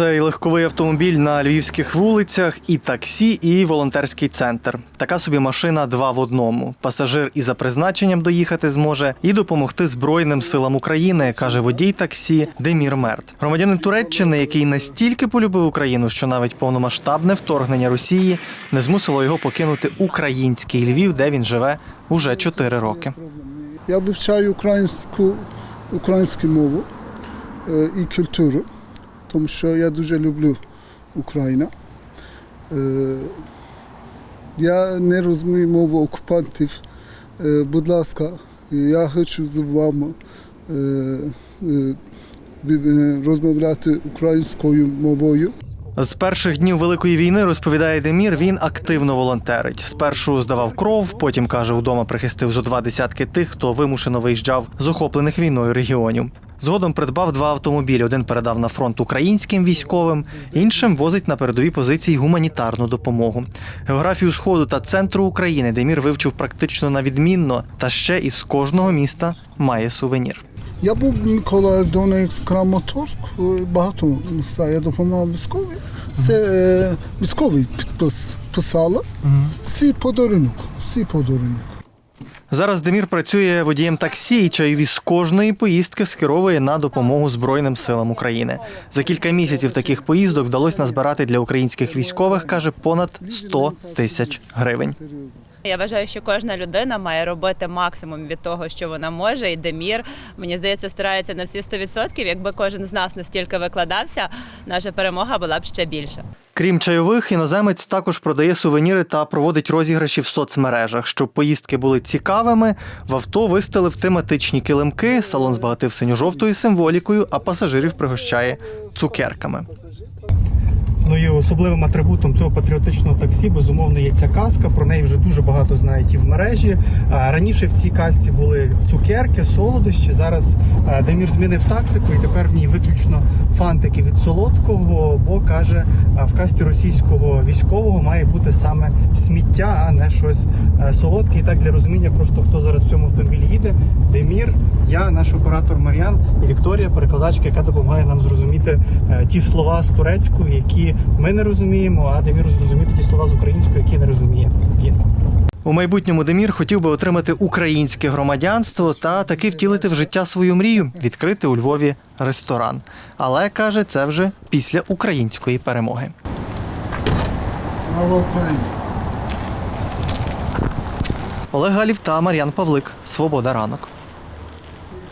Цей легковий автомобіль на львівських вулицях, і таксі, і волонтерський центр. Така собі машина два в одному. Пасажир і за призначенням доїхати зможе, і допомогти Збройним силам України, каже водій таксі Демір Мерт. Громадянин Туреччини, який настільки полюбив Україну, що навіть повномасштабне вторгнення Росії не змусило його покинути український Львів, де він живе уже чотири роки. Я вивчаю українську, українську мову е, і культуру, тому що я дуже люблю Україну. Е, я не розумію мову окупантів. Е, будь ласка, я хочу з вами е, розмовляти українською мовою. З перших днів великої війни розповідає Демір. Він активно волонтерить. Спершу здавав кров, потім каже, удома прихистив зо два десятки тих, хто вимушено виїжджав з охоплених війною регіонів. Згодом придбав два автомобілі. Один передав на фронт українським військовим, іншим возить на передові позиції гуманітарну допомогу. Географію сходу та центру України Демір вивчив практично на відмінно, та ще із кожного міста має сувенір. Я був в Миколаїв, Донецьк, Краматорськ, багато міста. Я допомагав військовим. Це е, військовий підпис писала. Всі подарунок, всі подарунок. Зараз Демір працює водієм таксі і чайові кожної поїздки скеровує на допомогу Збройним силам України. За кілька місяців таких поїздок вдалося назбирати для українських військових, каже, понад 100 тисяч гривень. Я вважаю, що кожна людина має робити максимум від того, що вона може. І Демір, мені здається, старається на всі 100%. Якби кожен з нас настільки викладався, наша перемога була б ще більша. Крім чайових, іноземець також продає сувеніри та проводить розіграші в соцмережах. Щоб поїздки були цікавими, в авто вистелив тематичні килимки, салон збагатив синьо-жовтою символікою, а пасажирів пригощає цукерками. Ну і особливим атрибутом цього патріотичного таксі безумовно є ця каска. Про неї вже дуже багато знають і в мережі. Раніше в цій касці були цукерки, солодощі. Зараз Демір змінив тактику, і тепер в ній виключно фантики від солодкого. Бо каже, в касті російського військового має бути саме сміття, а не щось солодке. І так для розуміння, просто хто зараз в цьому автомобілі їде. Демір, я, наш оператор Мар'ян і Вікторія, перекладачка, яка допомагає нам зрозуміти е, ті слова з турецької, які ми не розуміємо, а Демір зрозуміти ті слова з української, які не розуміє він. У майбутньому Демір хотів би отримати українське громадянство та таки втілити в життя свою мрію відкрити у Львові ресторан. Але каже, це вже після української перемоги. Слава Україні! Олег Галів та Мар'ян Павлик. Свобода ранок.